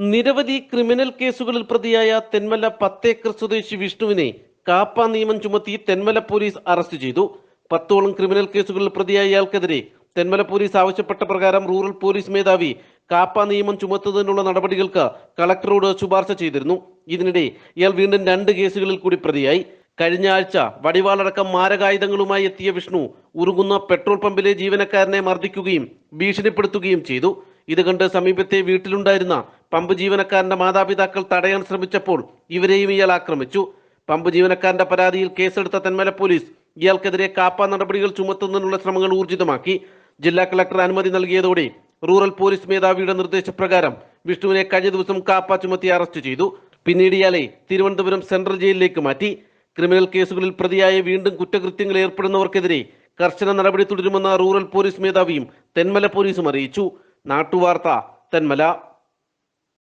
നിരവധി ക്രിമിനൽ കേസുകളിൽ പ്രതിയായ തെന്മല പത്തേക്കർ സ്വദേശി വിഷ്ണുവിനെ കാപ്പ നിയമം ചുമത്തി തെന്മല പോലീസ് അറസ്റ്റ് ചെയ്തു. പത്തോളം ക്രിമിനൽ കേസുകളിൽ പ്രതിയായ ഇയാൾക്കെതിരെ തെന്മല പോലീസ് ആവശ്യപ്പെട്ട പ്രകാരം റൂറൽ പോലീസ് മേധാവി കാപ്പ നിയമം ചുമത്തുന്നതിനുള്ള നടപടികൾക്ക് കളക്ടറോട് ശുപാർശ ചെയ്തിരുന്നു. ഇതിനിടെ ഇയാൾ വീണ്ടും രണ്ട് കേസുകളിൽ കൂടി പ്രതിയായി. കഴിഞ്ഞ ആഴ്ച വടിവാളടക്കം മാരകായുധങ്ങളുമായി എത്തിയ വിഷ്ണു ഉരുകുന്ന പെട്രോൾ പമ്പിലെ ജീവനക്കാരനെ മർദ്ദിക്കുകയും ഭീഷണിപ്പെടുത്തുകയും ചെയ്തു. ഇത് കണ്ട് സമീപത്തെ വീട്ടിലുണ്ടായിരുന്ന പമ്പ് ജീവനക്കാരന്റെ മാതാപിതാക്കൾ തടയാൻ ശ്രമിച്ചപ്പോൾ ഇവരെയും ഇയാൾ ആക്രമിച്ചു. പമ്പ് ജീവനക്കാരന്റെ പരാതിയിൽ കേസെടുത്ത തെന്മല പോലീസ് ഇയാൾക്കെതിരെ കാപ്പ നടപടികൾ ചുമത്തുന്നതിനുള്ള ശ്രമങ്ങൾ ഊർജിതമാക്കി. ജില്ലാ കളക്ടർ അനുമതി നൽകിയതോടെ റൂറൽ പോലീസ് മേധാവിയുടെ നിർദ്ദേശപ്രകാരം വിഷ്ണുവിനെ കഴിഞ്ഞ ദിവസം കാപ്പ ചുമത്തി അറസ്റ്റ് ചെയ്തു. പിന്നീട് ഇയാളെ തിരുവനന്തപുരം സെൻട്രൽ ജയിലിലേക്ക് മാറ്റി. ക്രിമിനൽ കേസുകളിൽ പ്രതിയായ വീണ്ടും കുറ്റകൃത്യങ്ങൾ ഏർപ്പെടുന്നവർക്കെതിരെ കർശന നടപടി തുടരുമെന്ന റൂറൽ പോലീസ് മേധാവിയും തെന്മല പോലീസും അറിയിച്ചു. നാട്ടുവാർത്ത തെന്മല.